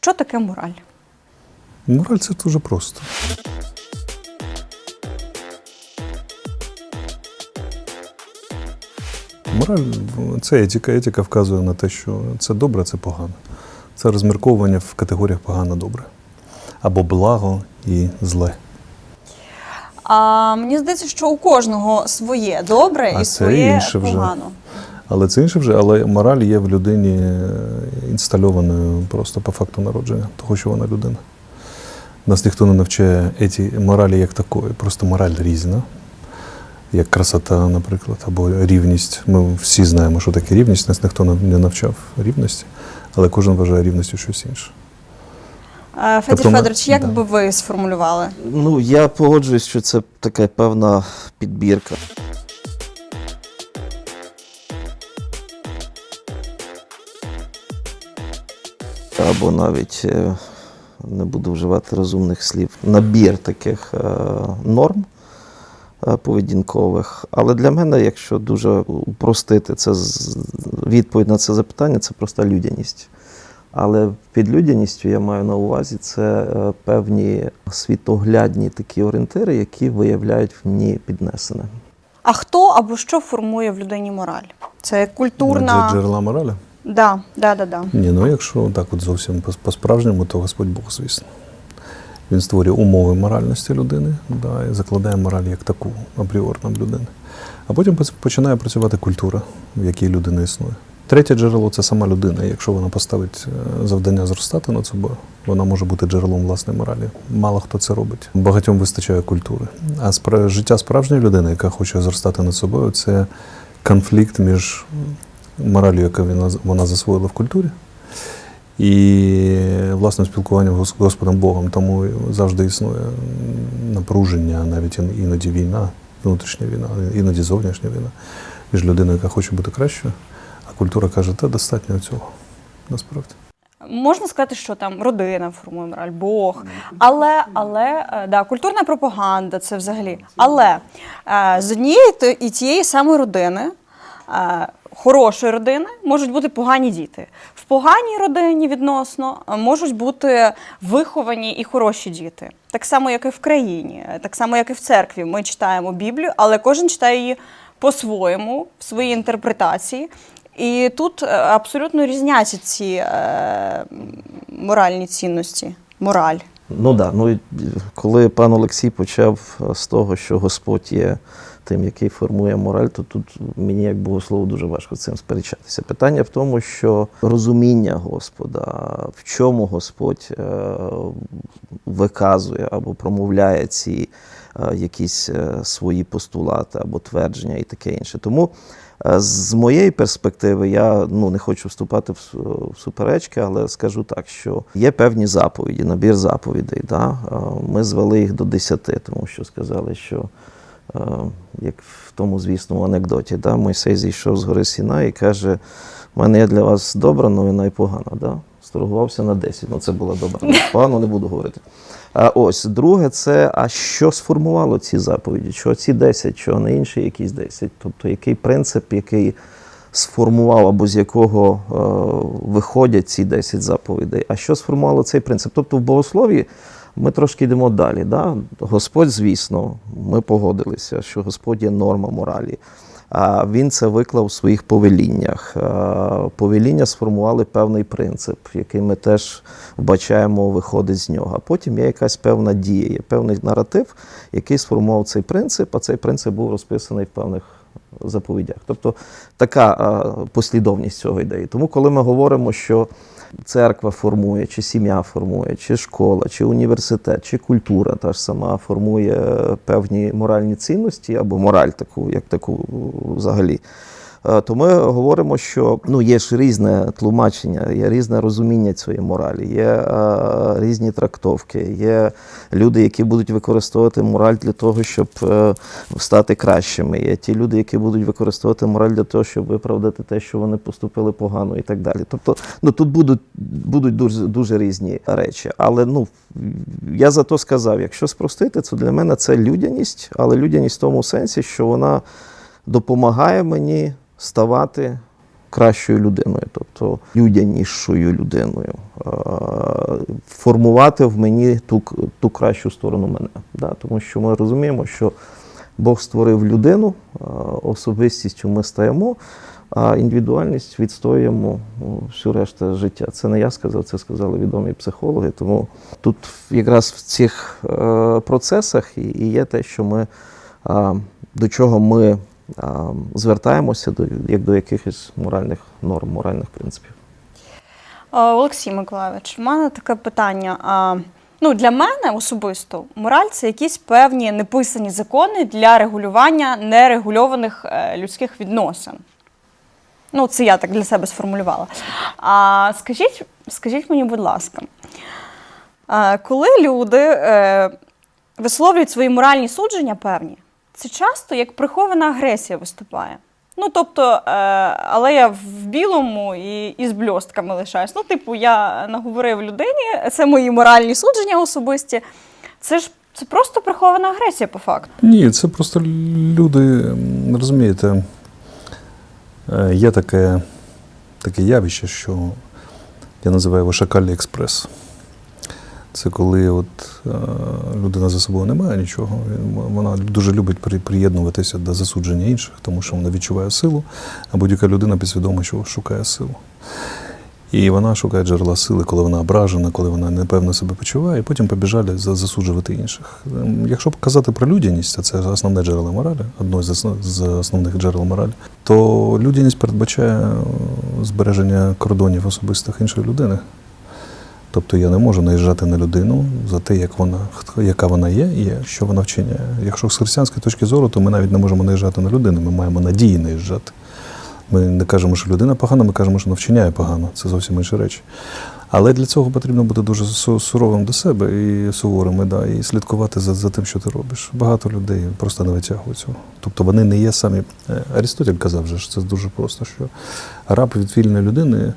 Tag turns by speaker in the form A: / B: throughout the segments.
A: Що таке мораль?
B: Мораль це дуже просто. Мораль це етика. Етика вказує на те, що це добре, це погано. Це розмірковування в категоріях погано-добре. Або благо і зле.
A: А мені здається, що у кожного своє добре
B: А
A: і
B: це
A: своє
B: інше вже.
A: погано.
B: Але це інше вже, але мораль є в людині е, інстальованою просто по факту народження, того, що вона людина. Нас ніхто не навчає еті моралі як такої, просто мораль різна, як красота, наприклад, або рівність. Ми всі знаємо, що таке рівність, нас ніхто не навчав рівності, але кожен вважає рівністю щось інше.
A: Федір
B: Тобто
A: Федорович, як
B: да.
A: би ви сформулювали?
C: Ну, я погоджуюсь, що це така певна підбірка. Або навіть е, не буду вживати розумних слів, набір таких е, норм е, поведінкових. Але для мене, якщо дуже упростити це відповідь на це запитання, це просто людяність. Але під людяністю я маю на увазі це певні світоглядні такі орієнтири, які виявляють в мені піднесене.
A: А хто або що формує в людині мораль? Це культурна.
B: Дже- Джерела моралі?
A: Да, да, да, да.
B: Ні, ну якщо так от зовсім по- по-справжньому, то Господь Бог, звісно. Він створює умови моральності людини, да, і закладає мораль як таку апріорно в людини. А потім починає працювати культура, в якій людина існує. Третє джерело це сама людина. Якщо вона поставить е, завдання зростати над собою, вона може бути джерелом власної моралі. Мало хто це робить. Багатьом вистачає культури. А життя справжньої людини, яка хоче зростати над собою, це конфлікт між моралью, яку вона, вона засвоїла в культурі, і власним спілкуванням з Господом Богом. Тому завжди існує напруження, навіть іноді війна, внутрішня війна, іноді зовнішня війна між людиною, яка хоче бути кращою, а культура каже, та достатньо цього. Насправді.
A: Можна сказати, що там родина формує мораль, Бог. Але, але е, да, культурна пропаганда це взагалі. Але е, з однієї і тієї самої родини, е, хорошої родини, можуть бути погані діти. В поганій родині відносно е, можуть бути виховані і хороші діти. Так само, як і в країні, е, так само, як і в церкві. Ми читаємо Біблію, але кожен читає її по-своєму, в своїй інтерпретації. І тут е, абсолютно різняться ці е, моральні цінності. Мораль.
C: Ну да, ну коли пан Олексій почав е, з того, що Господь є тим, який формує мораль, то тут мені, як богослову, дуже важко цим сперечатися. Питання в тому, що розуміння Господа, в чому Господь е, виказує або промовляє ці е, якісь свої постулати або твердження і таке інше. Тому з моєї перспективи я ну, не хочу вступати в, в суперечки, але скажу так, що є певні заповіді, набір заповідей. Да? Е, Ми звели їх до десяти, тому що сказали, що е, як в тому звісному анекдоті, да? Мойсей зійшов з гори Сіна і каже: у мене є для вас добра новина і погана. Да? Сторгувався на 10. Ну, це була добра. Погано не буду говорити. Ось друге, це а що сформувало ці заповіді? Що ці 10, що не інші якісь 10? Тобто який принцип, який сформував або з якого е, виходять ці 10 заповідей? А що сформувало цей принцип? Тобто в богослов'ї ми трошки йдемо далі. Да? Господь, звісно, ми погодилися, що Господь є норма моралі. Він це виклав у своїх повеліннях. Повеління сформували певний принцип, який ми теж вбачаємо, виходить з нього. А потім є якась певна дія, є певний наратив, який сформував цей принцип, а цей принцип був розписаний в певних заповідях. Тобто така послідовність цього ідеї. Тому, коли ми говоримо, що церква формує, чи сім'я формує, чи школа, чи університет, чи культура та ж сама формує е, певні моральні цінності або мораль таку, як таку взагалі. Е, То ми говоримо, що ну є ж різне тлумачення, є різне розуміння цієї моралі, є е, різні трактовки, є люди, які будуть використовувати мораль для того, щоб е, стати кращими. Є ті люди, які будуть використовувати мораль для того, щоб виправдати те, що вони поступили погано, і так далі. Тобто, ну тут будуть, будуть дуже, дуже різні речі. Але ну я за то сказав, якщо спростити, то для мене це людяність, але людяність в тому сенсі, що вона допомагає мені ставати кращою людиною, тобто людянішою людиною, формувати в мені ту, ту кращу сторону мене. Да? Тому що ми розуміємо, що Бог створив людину, особистістю ми стаємо, а індивідуальність відстоюємо ну, всю решту життя. Це не я сказав, це сказали відомі психологи. Тому тут якраз в цих е, процесах і, є те, що ми до чого ми звертаємося до як до якихось моральних норм, моральних принципів.
A: Олексій Миколайович, в мене таке питання. Ну, для мене особисто мораль це якісь певні неписані закони для регулювання нерегульованих е, людських відносин. Ну, це я так для себе сформулювала. А скажіть, скажіть мені, будь ласка, коли люди е, висловлюють свої моральні судження певні, це часто як прихована агресія виступає. Ну, тобто, е, але я в білому і, і з бльостками лишаюсь. Ну, типу, я наговорив людині, це мої моральні судження особисті. Це ж це просто прихована агресія по факту.
B: Ні, це просто люди, розумієте, е, є таке, таке явище, що я називаю його шакальний експрес. Це коли от, е, людина за собою не має нічого, вона дуже любить при- приєднуватися до засудження інших, тому що вона відчуває силу, а будь-яка людина підсвідомо шукає силу. І вона шукає джерела сили, коли вона ображена, коли вона непевно себе почуває, і потім побіжали за- засуджувати інших. Ем, Якщо казати про людяність, а це основне джерело моралі, одне з основних джерел моралі, то людяність передбачає е, збереження кордонів особистих іншої людини. Тобто я не можу наїжджати на людину за те, як вона, яка вона є і що вона вчиняє. Якщо з християнської точки зору, то ми навіть не можемо наїжджати на людину, ми маємо надії наїжджати. Ми не кажемо, що людина погана, ми кажемо, що вона вчиняє погано. Це зовсім інші речі. Але для цього потрібно бути дуже суровим до себе і суворими, да, і слідкувати за, за тим, що ти робиш. Багато людей просто не витягують цього. Тобто вони не є самі. Е, Арістотель казав, же, що це дуже просто, що раб від вільної людини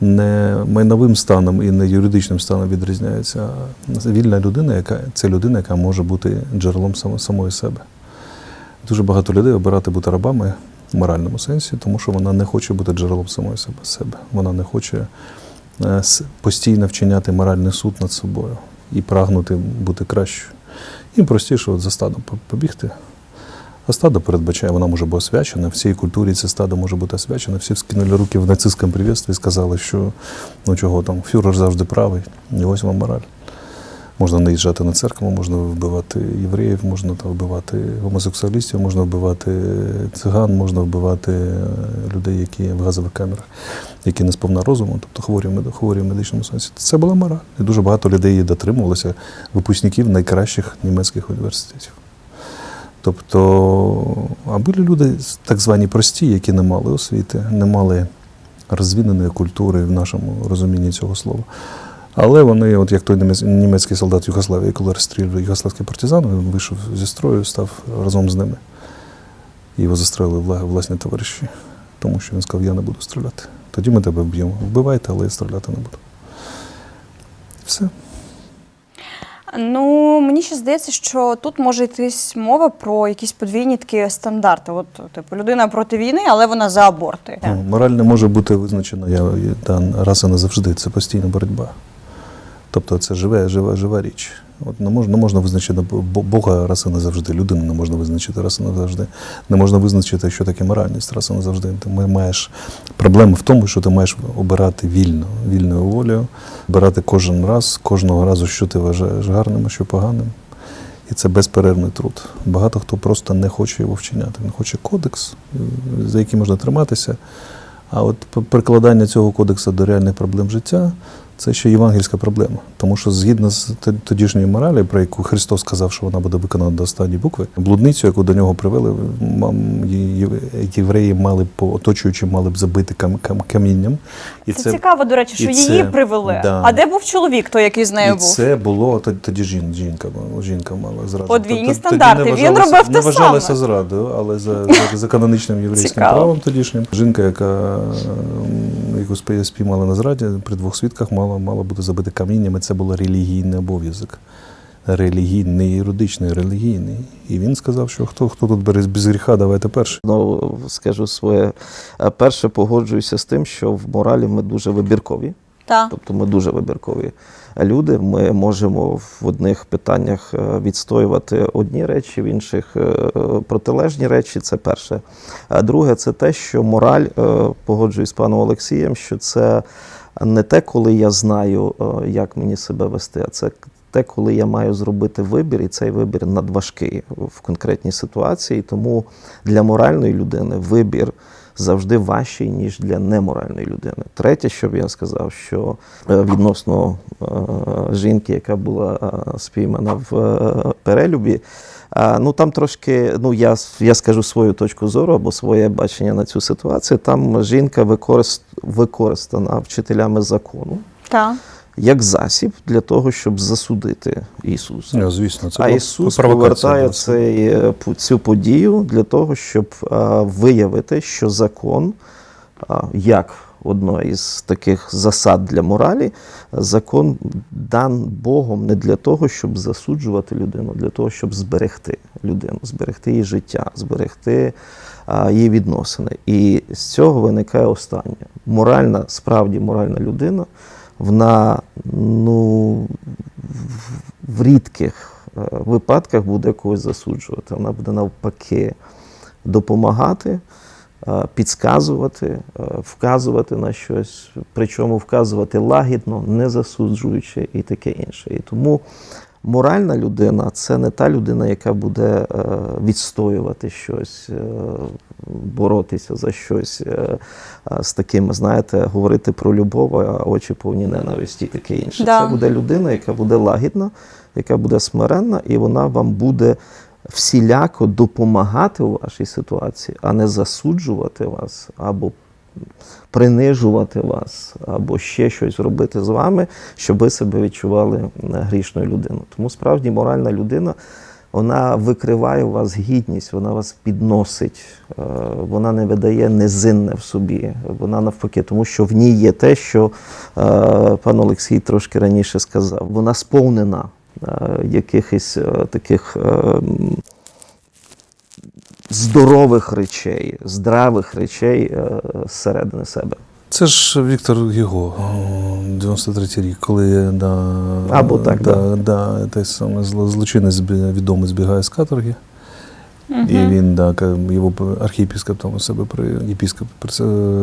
B: не майновим станом і не юридичним станом відрізняється. Вільна людина, яка це людина, яка може бути джерелом самої себе. Дуже багато людей обирати бути рабами в моральному сенсі, тому що вона не хоче бути джерелом самої себе. себе. Вона не хоче е, постійно вчиняти моральний суд над собою і прагнути бути кращою. Їм простіше от за стадом побігти. А стадо передбачає, вона може бути освячена. В цій культурі це стадо може бути освячене. Всі вскинули руки в нацистському привітстві і сказали, що ну чого там, фюрер завжди правий, і ось вам мораль. Можна наїжджати на церкву, можна вбивати євреїв, можна там вбивати гомосексуалістів, можна вбивати циган, можна вбивати е, людей, які в газових камерах, які не сповна розуму, тобто хворі хворі в медичному сенсі. Це була мораль. І дуже багато людей її дотримувалося, випускників найкращих німецьких університетів. Тобто, а були люди так звані прості, які не мали освіти, не мали розвиненої культури в нашому розумінні цього слова. Але вони, от як той німецький солдат Югославії, коли розстрілював югославський партизан, він вийшов зі строю, став разом з ними. Його застрелили власні товариші, тому що він сказав, я не буду стріляти. Тоді ми тебе вб'ємо. Вбивайте, але я стріляти не буду. Все.
A: Ну, мені ще здається, що тут може йтись мова про якісь подвійні такі стандарти. От, типу, людина проти війни, але вона за аборти.
B: Ну, мораль не може бути визначена я, та, раз і назавжди. Це постійна боротьба. Тобто це живе, жива, жива річ. От не можна, не можна визначити Бога раз і назавжди. Людину не можна визначити раз і назавжди. Не можна визначити, що таке моральність раз і назавжди. Ти ма- маєш проблема в тому, що ти маєш обирати вільно, вільною волею, обирати кожен раз, кожного разу, що ти вважаєш гарним, а що поганим. І це безперервний труд. Багато хто просто не хоче його вчиняти. Він хоче кодекс, за який можна триматися. А от прикладання цього кодексу до реальних проблем життя це ще євангельська проблема. Тому що згідно з т- тодішньої моралі, про яку Христос сказав, що вона буде виконана до останньої букви, блудницю, яку до нього привели, євреї мали б, оточуючи, мали б забити кам- кам- камінням. І
A: Це, цікаво, до речі, що її
B: це-
A: привели.
B: да.
A: А де був чоловік, той, який з нею
B: І
A: був?
B: це було тоді жін, жінка, жінка мала зраду.
A: Подвійні
B: тоді
A: стандарти.
B: не
A: Він робив те
B: не вважалося зрадою, але за, за, за канонічним єврейським
A: Цікаво.
B: правом тодішнім жінка, яка яку спіймали на зраді, при двох свідках мала, мала бути забита камінням, це був релігійний обов'язок. релігійний, не юридичний, релігійний. І він сказав, що хто, хто тут бере без гріха, давайте перший.
C: Знову скажу своє. Е, Перше, погоджуюся з тим, що в моралі ми дуже вибіркові.
A: Так.
C: Тобто ми дуже вибіркові люди. Ми можемо в одних питаннях е, відстоювати одні речі, в інших е, протилежні речі. Це перше. А друге, це те, що мораль, погоджуюсь з паном Олексієм, що це не те, коли я знаю, е, як мені себе вести, а це те, коли я маю зробити вибір, і цей вибір надважкий в конкретній ситуації. Тому для моральної людини вибір завжди важчий, ніж для неморальної людини. Третє, що б я сказав, що е, відносно е, жінки, яка була спіймана в перелюбі. А, ну там трошки, ну я, я скажу свою точку зору або своє бачення на цю ситуацію. Там жінка використ, використана вчителями закону
A: Так.
C: як засіб для того, щоб засудити Ісуса.
B: Ну, звісно, це
C: А Ісус повертає цей, е, цю подію для того, щоб а, виявити, що закон, а, як одна із таких засад для моралі, закон дан Богом не для того, щоб засуджувати людину, а для того, щоб зберегти людину, зберегти її життя, зберегти її відносини. І з цього виникає останнє. Моральна, справді моральна людина, вона ну, в- рідких е, випадках буде когось засуджувати. Вона буде навпаки допомагати, е, підказувати, е, вказувати на щось, причому вказувати лагідно, не засуджуючи і таке інше. І тому моральна людина це не та людина, яка буде е, відстоювати щось, боротися за щось з такими, знаєте, говорити про любов, а очі повні ненависті і таке інше.
A: Да.
C: Це буде людина, яка буде лагідна, яка буде смиренна, і вона вам буде всіляко допомагати у вашій ситуації, а не засуджувати вас або принижувати вас, або ще щось робити з вами, щоб ви себе відчували е, грішною людиною. Тому справді моральна людина. Вона викриває у вас гідність, вона вас підносить, е, вона не видає низинне в собі. Вона навпаки, тому що в ній є те, що е, пан Олексій трошки раніше сказав. Вона сповнена якихось е, таких е, здорових речей, здравих речей е, зсередини себе.
B: Це ж Віктор Гіго, 93-й рік, коли да,
C: Або так,
B: да, да, той самий зло- злочинець відомий збігає з каторги. І він, да, його архієпіскоп там у себе при єпіскоп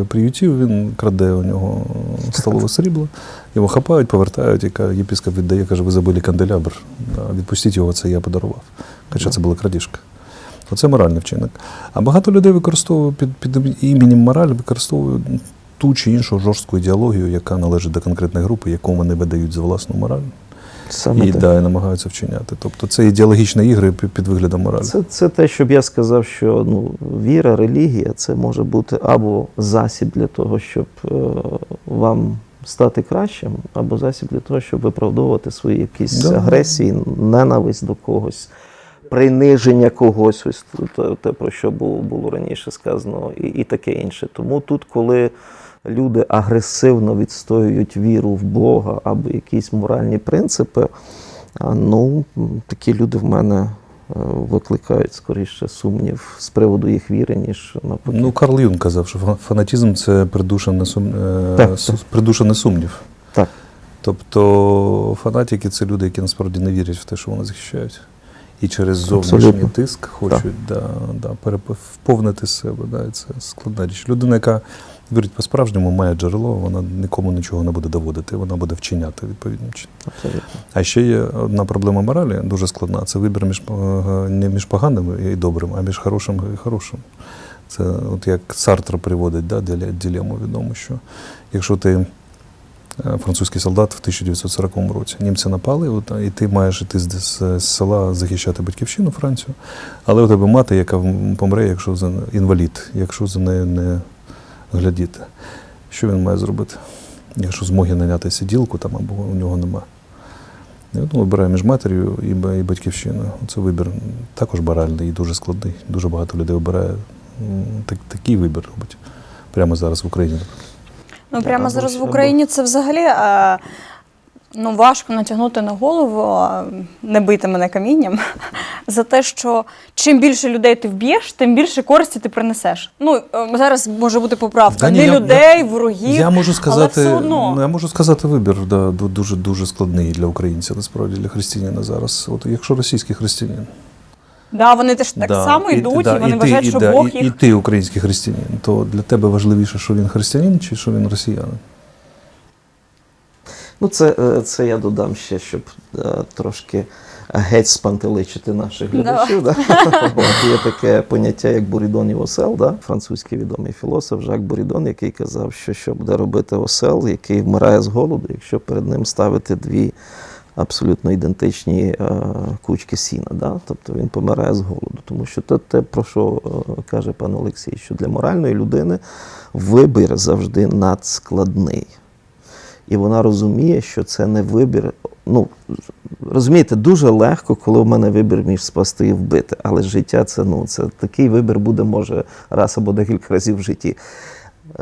B: приютів, він краде у нього столове срібло, його хапають, повертають, і єпіскоп віддає, каже, ви забили канделябр, відпустіть його, це я подарував. Хоча це була крадіжка. Оце моральний вчинок. А багато людей використовують під, під іменем мораль, використовують ту чи іншу жорстку ідеологію, яка належить до конкретної групи, яку вони видають за власну мораль.
C: Саме
B: І,
C: так.
B: да, і намагаються вчиняти. Тобто це ідеологічні ігри під, виглядом моралі.
C: Це, це те, щоб я сказав, що ну, віра, релігія це може бути або засіб для того, щоб е, вам стати кращим, або засіб для того, щоб виправдовувати свої якісь
B: Да.
C: агресії, ненависть до когось, приниження когось, ось те, про що було, було раніше сказано, і, і таке інше. Тому тут, коли люди агресивно відстоюють віру в Бога або якісь моральні принципи, ну, такі люди в мене е, викликають скоріше сумнів з приводу їх віри, ніж навпаки.
B: Ну, Карл Юнг казав, що фа- фанатізм це придушений, сум... е,
C: Так,
B: придушений сумнів.
C: Так.
B: Тобто фанатики це люди, які насправді не вірять в те, що вони захищають. І через зовнішній
C: Абсолютно.
B: тиск хочуть да, да, переп- вповнити себе. Да, і це складна річ. Людина, яка вірить по-справжньому, має джерело, вона нікому нічого не буде доводити, вона буде вчиняти відповідним чином.
C: Абсолютно.
B: А ще є одна проблема моралі, дуже складна. Це вибір між е, не між поганим і добрим, а між хорошим і хорошим. Це от як Сартр приводить да, дилему відому, що якщо ти е, французький солдат в 1940 році, німці напали, от, і ти маєш іти з, з, з села захищати батьківщину Францію, але у тебе мати, яка помре, якщо за інвалід, якщо за нею не глядіти. Що він має зробити? Якщо змоги наняти сиділку там або у нього нема. І от вибирає між матір'ю і, і батьківщиною. Це вибір також баральний і дуже складний. Дуже багато людей обирає так, такий вибір робить. Прямо зараз в Україні.
A: Ну, прямо
C: Або
A: зараз в Україні це взагалі. Е, Ну, важко натягнути на голову, не бити мене камінням, за те, що чим більше людей ти вб'єш, тим більше користі ти принесеш. Ну, е, зараз може бути поправка. Не людей,
B: я-
A: ворогів.
B: Я можу сказати,
A: але все одно.
B: я можу сказати вибір да, дуже дуже складний для українця, насправді для християнина зараз. От якщо російський християнин,
A: Да, вони теж так
B: да,
A: само йдуть,
B: да,
A: і вони
B: ти,
A: вважають,
B: і,
A: що
B: да,
A: Бог
B: і,
A: їх.
B: і ти український християнин, то для тебе важливіше, що він християнин чи що він росіянин.
C: Ну, це, е, це я додам ще, щоб е, трошки геть спантеличити наших глядачів. Да? От Є таке поняття, як Бурідонів осел, да? французький відомий філософ Жак Бурідон, який казав, що що буде робити осел, який вмирає з голоду, якщо перед ним ставити дві абсолютно ідентичні е, кучки сіна. Да? Тобто він помирає з голоду. Тому що те, те про що е, каже пан Олексій, що для моральної людини вибір завжди надскладний. І вона розуміє, що це не вибір. Ну, розумієте, дуже легко, коли в мене вибір між спасти і вбити. Але життя це, ну, це такий вибір буде, може, раз або декілька разів в житті.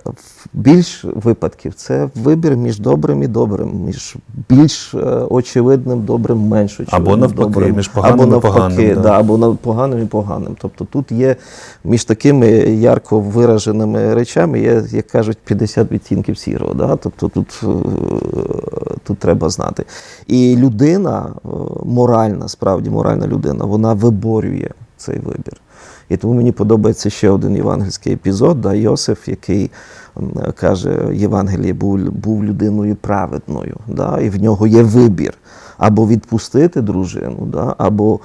C: В більш випадків це вибір між добрим і добрим, між більш е, очевидним добрим, менш очевидним
B: Або навпаки,
C: добрим,
B: між поганим
C: або
B: і
C: навпаки,
B: поганим, да.
C: Да, або поганим і поганим. Тобто тут є між такими ярко вираженими речами, є, як кажуть, 50 відтінків сірого. Да? Тобто тут, е, тут треба знати. І людина, е, моральна, справді моральна людина, вона виборює цей вибір. І тому мені подобається ще один євангельський епізод, да, Йосиф, який каже, Євангеліє був, був людиною праведною, да, і в нього є вибір або відпустити дружину, да, або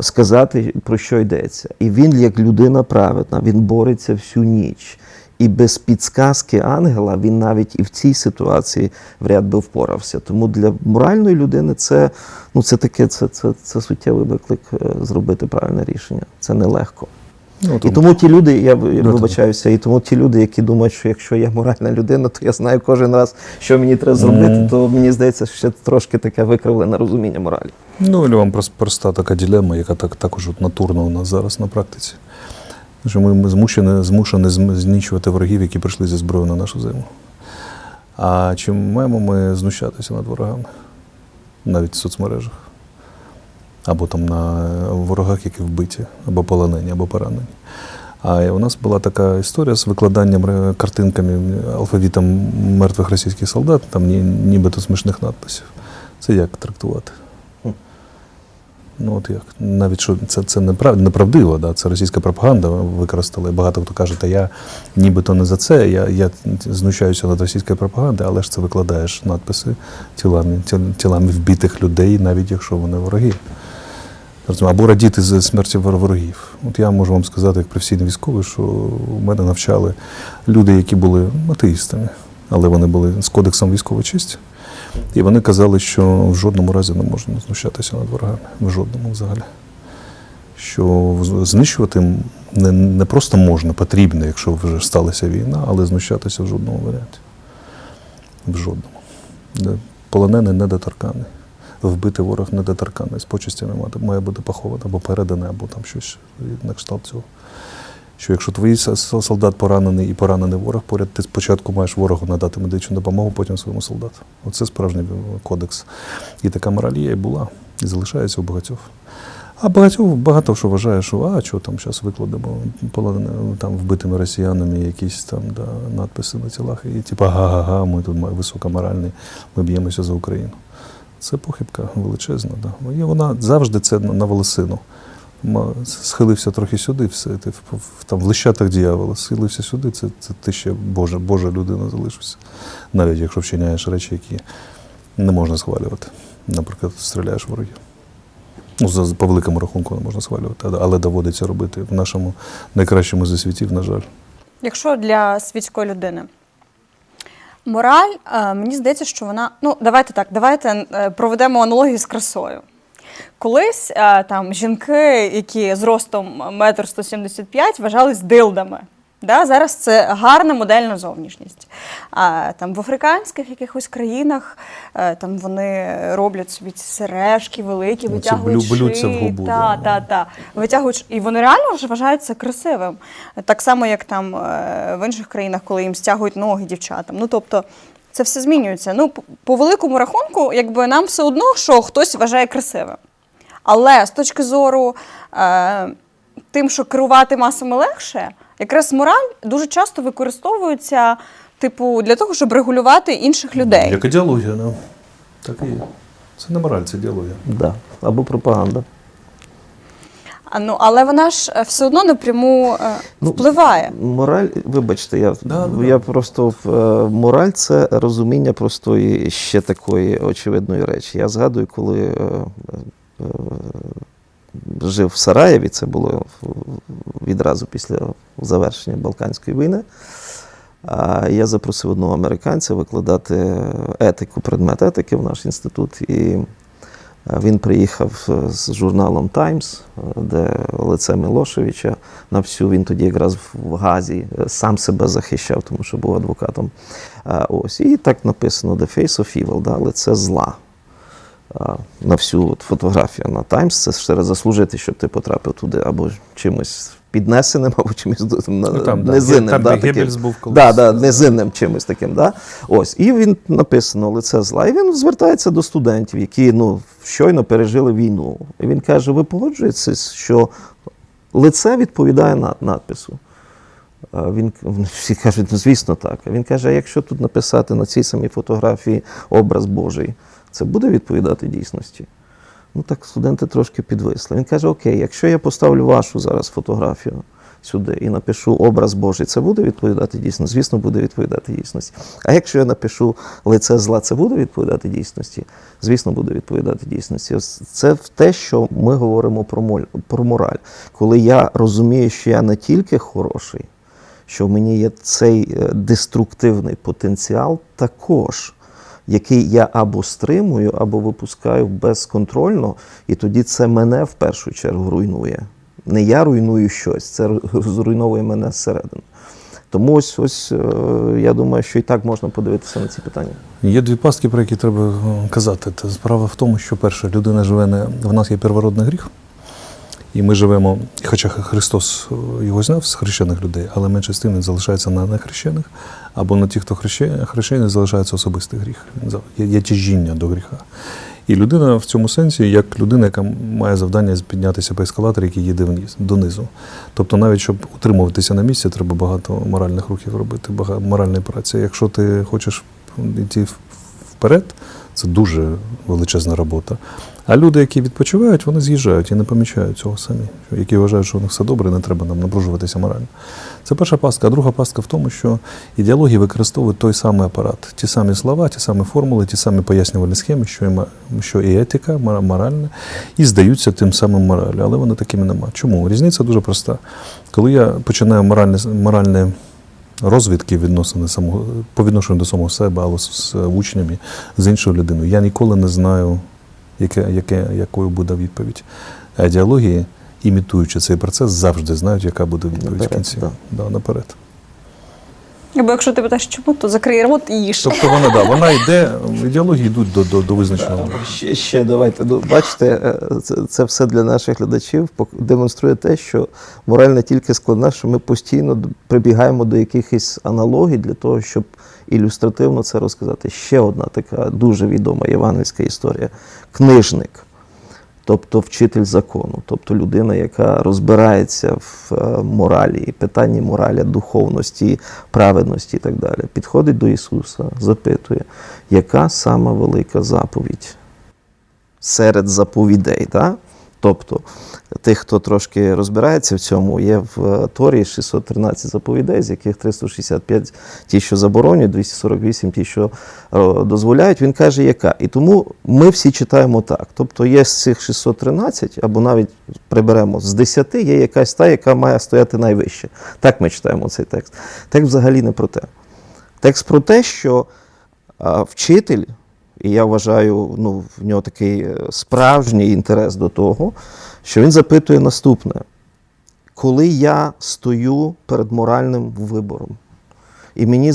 C: сказати, про що йдеться. І він, як людина праведна, він бореться всю ніч. І без підсказки ангела він навіть і в цій ситуації вряд би впорався. Тому для моральної людини це, ну, це таке, це, це, це суттєвий виклик е, зробити правильне рішення. Це нелегко.
B: Ну,
C: І тому ті люди, я
B: Ну,
C: вибачаюся, і тому ті люди, які думають, що якщо я моральна людина, то я знаю кожен раз, що мені треба зробити,
B: Мгм.
C: то мені здається, що ще трошки таке викривлене розуміння моралі.
B: Ну, і вам проста така ділема, яка так, також от натурна у нас зараз на практиці. Що ми, змушені, змушені знищувати ворогів, які прийшли зі зброєю на нашу землю. А чи маємо ми знущатися над ворогами? Навіть в соцмережах. Або там на ворогах, які вбиті, або полонені, або поранені. А у нас була така історія з викладанням е, картинками алфавітом мертвих російських солдат, там ні, нібито смішних надписів. Це як трактувати? Ну от як? Навіть що це, це неправ, неправдиво, да? це російська пропаганда використала. І Багато хто каже, та я нібито не за це, я, я знущаюся над російською пропагандою, але ж це викладаєш надписи тілами, тілами вбитих людей, навіть якщо вони вороги. Або радіти з смерті вор- ворогів. От я можу вам сказати, як професійний військовий, що в мене навчали люди, які були атеїстами, але вони були з кодексом військової честі. І вони казали, що в жодному разі не можна знущатися над ворогами. В жодному взагалі. Що знищувати не, не просто можна, потрібно, якщо вже сталася війна, але знущатися в жодному варіанті. В жодному. Не- Полонений недоторканий. Вбитий ворог недоторканий. З мати- має бути похований або переданий, або там щось на кшталт цього. Що якщо твій солдат поранений і поранений ворог, поряд ти спочатку маєш ворогу надати медичну допомогу, потім своєму солдату. Оце справжній кодекс. І така мораль є і була, і залишається у багатьох. А багатьох багато що вважає, що а що там зараз викладемо там вбитими росіянами якісь там да, надписи на тілах. І типу, га-га-га, ми тут високоморальні, ми б'ємося за Україну. Це похибка величезна. Да. І вона завжди це на волосину. Схилився трохи сюди, все, ти там в лищатах дьявола, схилився сюди, це, це ти ще Божа, Божа людина залишишся. Навіть якщо вчиняєш речі, які не можна схвалювати. Наприклад, стріляєш ворогів. Ну, за, по великому рахунку не можна схвалювати, але доводиться робити в нашому найкращому зі світів, на жаль.
A: Якщо для світської людини мораль, е, мені здається, що вона. Ну, давайте так, давайте е, проведемо аналогію з красою. Колись е, там жінки, які з ростом метр 175, вважались дилдами. Да? Зараз це гарна модельна зовнішність. А там в африканських якихось країнах е, там вони роблять собі ці сережки великі, витягують
B: блю- блються в губу,
A: Та, та, та. Витягують, і вони реально вже вважаються красивим. Так само, як там е, в інших країнах, коли їм стягують ноги дівчатам. Ну тобто це все змінюється. Ну, по, по великому рахунку, якби нам все одно, що хтось вважає красивим. Але з точки зору е, тим, що керувати масами легше, якраз мораль дуже часто використовується, типу, для того, щоб регулювати інших людей.
B: Як ідеологія, да. так і є. Це не мораль, це ідеологія.
C: Да. Або пропаганда.
A: А, ну, але вона ж е, все одно напряму е,
C: Ну,
A: впливає.
C: Мораль, вибачте, я,
B: Да,
C: я
B: да.
C: просто в е, мораль це розуміння простої ще такої очевидної речі. Я згадую, коли е, е, жив в Сараєві, це було відразу після завершення Балканської війни. Я запросив одного американця викладати етику, предмет етики в наш інститут. І е, він приїхав з журналом е, де лице Милошевича на всю він тоді якраз в Газі е, сам себе захищав, тому що був адвокатом. Ось. І так написано The Face of Evil, да, лице зла. На всю от фотографію на Times. Це ж треба заслужити, щоб ти потрапив туди або чимось піднесеним, або чимось
B: Ну, там,
C: низинним.
B: там,
C: да, таким.
B: Був колись.
C: Да, да, низинним чимось таким. Да? Ось. І він написано лице зла. І він звертається до студентів, які ну, щойно пережили війну. І він каже: ви погоджуєтеся, що лице відповідає на надпису. Він всі кажуть, ну звісно так. Він каже: а якщо тут написати на цій самій фотографії образ Божий, це буде відповідати дійсності? Ну так студенти трошки підвисли. Він каже: Окей, якщо я поставлю вашу зараз фотографію сюди і напишу образ Божий, це буде відповідати дійсності? Звісно, буде відповідати дійсності. А якщо я напишу лице зла, це буде відповідати дійсності? Звісно, буде відповідати дійсності. Це те, що ми говоримо про моль- про мораль. Коли я розумію, що я не тільки хороший, що в мені є цей е, деструктивний потенціал також, який я або стримую, або випускаю безконтрольно, і тоді це мене в першу чергу руйнує. Не я руйную щось, це зруйновує мене зсередини. Тому ось ось е, я думаю, що і так можна подивитися на ці питання.
B: Є дві пастки, про які треба е, казати. Та справа в тому, що перше, людина живе не в нас є первородний гріх, і ми живемо, хоча Христос е, його зняв з хрещених людей, але менше з тим він залишається на нехрещених, або на тих, хто хрещений, залишається особистий гріх. Є тяжіння до гріха. І людина в цьому сенсі, як людина, яка має завдання піднятися по ескалаторі, який їде вниз, донизу. Тобто, навіть щоб утримуватися на місці, треба багато моральних рухів робити, багато моральної праці. Якщо ти хочеш йти вперед, це дуже величезна робота. А люди, які відпочивають, вони з'їжджають і не помічають цього самі, які вважають, що у них все добре, не треба нам напружуватися морально. Це перша пастка. А друга пастка в тому, що ідеології використовують той самий апарат, ті самі слова, ті самі формули, ті самі пояснювальні схеми, що і, що і етика моральна, і здаються тим самим моралю. Але вони такими нема. Чому? Різниця дуже проста. Коли я починаю моральне, моральне розвідки відносини самого по відношенню до самого себе, або з, з учнями, з іншою людиною, я ніколи не знаю, яке, яке, якою буде відповідь. А ідеології, імітуючи цей процес, завжди знають, яка буде відповідь в кінці.
C: да.
B: Да, наперед.
A: Або якщо ти питаєш, чому, то закрий рот і їж.
B: Тобто вона, да, вона йде, ідеології йдуть до, до, до визначеного.
C: Ще, ще давайте. Ну, бачите, е, це, це все для наших глядачів демонструє те, що мораль не тільки складна, що ми постійно прибігаємо до якихось аналогій для того, щоб ілюстративно це розказати. Ще одна така дуже відома євангельська історія. Книжник. Тобто вчитель закону, тобто людина, яка розбирається в е, моралі, питанні моралі, духовності, праведності і так далі, підходить до Ісуса, запитує, яка сама велика заповідь серед заповідей. Да? Тобто, тих, хто трошки розбирається в цьому, є в е, Торі 613 заповідей, з яких 365 ті, що заборонюють, 248 ті, що е, дозволяють. Він каже, яка. І тому ми всі читаємо так. Тобто є з цих 613, або навіть приберемо з 10, є якась та, яка має стояти найвище. Так ми читаємо цей текст. Текст взагалі не про те. Текст про те, що а, вчитель, і я вважаю, ну, в нього такий е, справжній інтерес до того, що він запитує наступне: коли я стою перед моральним вибором, і мені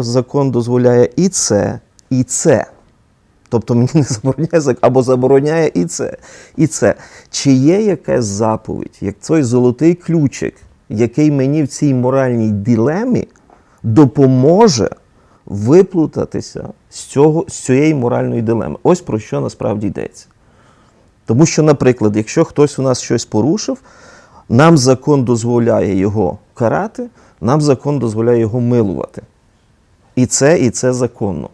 C: закон дозволяє і це, і це. Тобто мені не забороняє зак- або забороняє і це, і це. Чи є якась заповідь, як той золотий ключик, який мені в цій моральній дилемі допоможе виплутатися з, цього, з цієї моральної дилеми. Ось про що насправді йдеться. Тому що, наприклад, якщо хтось у нас щось порушив, нам закон дозволяє його карати, нам закон дозволяє його милувати. І це, і це законно.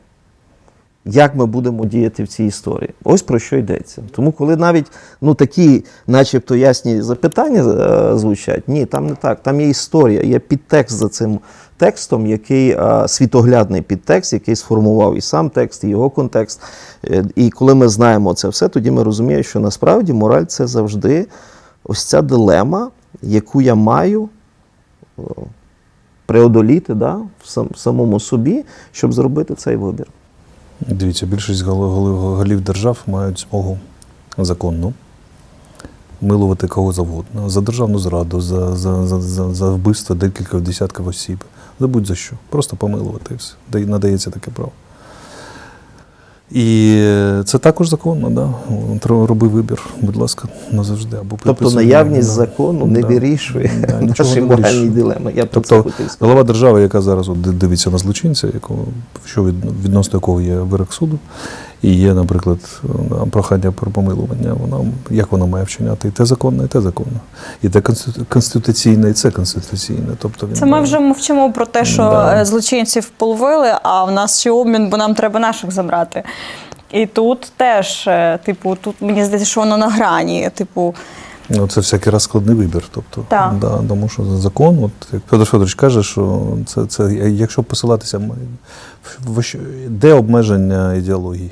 C: Як ми будемо діяти в цій історії? Ось про що йдеться. Тому, коли навіть ну, такі, начебто, ясні запитання е, звучать, ні, там не так. Там є історія, є підтекст за цим текстом, який е, світоглядний підтекст, який сформував і сам текст, і його контекст. Е, і коли ми знаємо це все, тоді ми розуміємо, що насправді мораль це завжди ось ця дилема, яку я маю преодоліти да, в самому собі, щоб зробити цей вибір.
B: Дивіться, більшість гол- гол- голів держав мають змогу законно милувати кого завгодно. За державну зраду, за, за, за, за, за вбивство декілька десятків осіб. За будь-за що. Просто помилувати і все. Надається таке право. І це також законно, да. Роби вибір, будь ласка, назавжди. Або
C: Тобто наявність
B: да.
C: закону не
B: Да.
C: вирішує
B: Да,
C: наші
B: не
C: моральні дилеми. Я
B: Тобто голова держави, яка зараз от дивиться на злочинця, якого, що від, відносно якого є вирок суду, і є, наприклад, прохання про помилування, вона як вона має вчиняти? І те законне, і те законне. І те конститу- конституційне, і це конституційне. Тобто він
A: Це ми вже мовчимо про те, що
B: Да.
A: е, злочинців половили, а в нас ще обмін, бо нам треба наших забрати. І тут теж, е, типу, тут мені здається, що воно на грані. Типу,
B: Ну, це всякий раз складний вибір. Тобто,
A: Так.
B: да, тому що закон, от як Федор Федорович каже, що це, це якщо посилатися, де обмеження ідеології?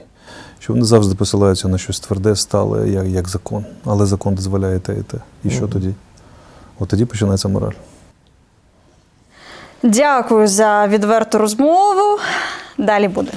B: Що вони завжди посилаються на щось тверде, стале, як, як закон. Але закон дозволяє те і те. І що
C: Мгм.
B: тоді? От тоді починається мораль.
A: дякую за відверту розмову. Далі буде.